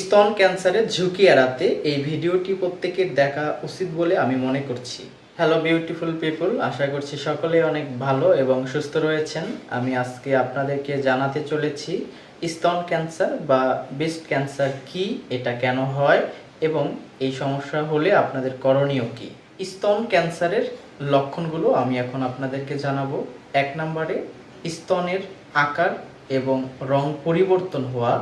স্তন ক্যান্সারের ঝুঁকি এড়াতে এই ভিডিওটি প্রত্যেকের দেখা উচিত বলে আমি মনে করছি। হ্যালো বিউটিফুল পিপল আশা করছি সকলে অনেক ভালো এবং সুস্থ রয়েছেন। আমি আজকে আপনাদেরকে জানাতে চলেছি, স্তন ক্যান্সার বা বেস্ট ক্যান্সার কি, এটা কেন হয় এবং এই সমস্যা হলে আপনাদের করণীয় কি? স্তন ক্যান্সারের লক্ষণগুলো আমি এখন আপনাদেরকে জানাব। এক নম্বরে, স্তনের আকার এবং রং পরিবর্তন হওয়া।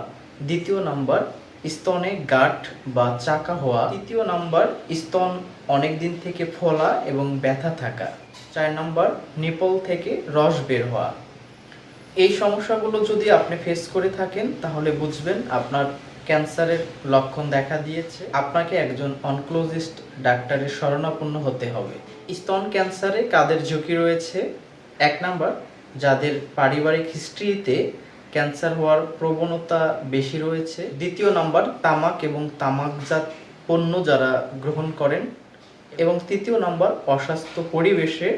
দ্বিতীয় নাম্বার স্তনে গাঁট বা চাকা হওয়া তৃতীয় নাম্বার স্তন অনেক দিন থেকে ফোলা এবং ব্যথা থাকা। চার নাম্বার নিপল থেকে রস বের হওয়া। এই সমস্যাগুলো যদি আপনি ফেস করে থাকেন, তাহলে বুঝবেন আপনার ক্যান্সারের লক্ষণ দেখা দিয়েছে। আপনাকে একজন অনক্লোজিস্ট ডাক্তারের শরণাপন্ন হতে হবে। স্তন ক্যান্সারে কাদের ঝুঁকি রয়েছে? এক নাম্বার, যাদের পারিবারিক হিস্ট্রিতে ক্যান্সার হওয়ার প্রবণতা বেশি রয়েছে। দ্বিতীয় নাম্বার, তামাক এবং তামাকজাত পণ্য যারা গ্রহণ করেন। এবং তৃতীয় নাম্বার, অস্বাস্থ্য পরিবেশে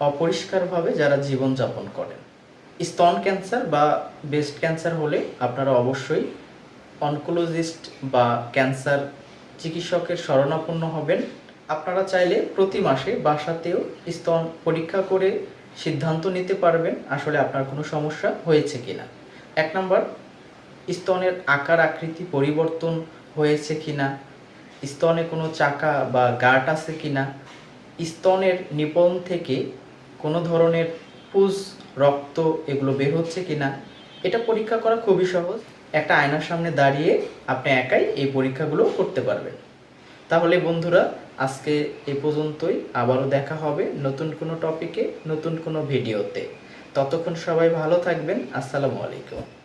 অপরিষ্কারভাবে যারা জীবনযাপন করেন। স্তন ক্যান্সার বা ব্রেস্ট ক্যান্সার হলে আপনারা অবশ্যই অনকোলজিস্ট বা ক্যান্সার চিকিৎসকের শরণাপন্ন হবেন। আপনারা চাইলে প্রতি মাসে বাসাতেও স্তন পরীক্ষা করে সিদ্ধান্ত নিতে পারবেন আসলে আপনার কোনো সমস্যা হয়েছে কিনা। এক নম্বর, স্তনের আকার আকৃতি পরিবর্তন হয়েছে কিনা? স্তনে কোনো চাকা বা গাঁট আছে কিনা? স্তনের নিপন থেকে কোনো ধরনের পুজ, রক্ত এগুলো বের হচ্ছে কিনা? এটা পরীক্ষা করা খুবই সহজ। একটা আয়নার সামনে দাঁড়িয়ে আপনি একাই এই পরীক্ষাগুলো করতে পারবেন। তাহলে বন্ধুরা, আজকে এ পর্যন্তই। আবারও দেখা হবে নতুন কোনো টপিকে নতুন কোনো ভিডিওতে ততক্ষণ সবাই ভালো থাকবেন। আসসালামু আলাইকুম।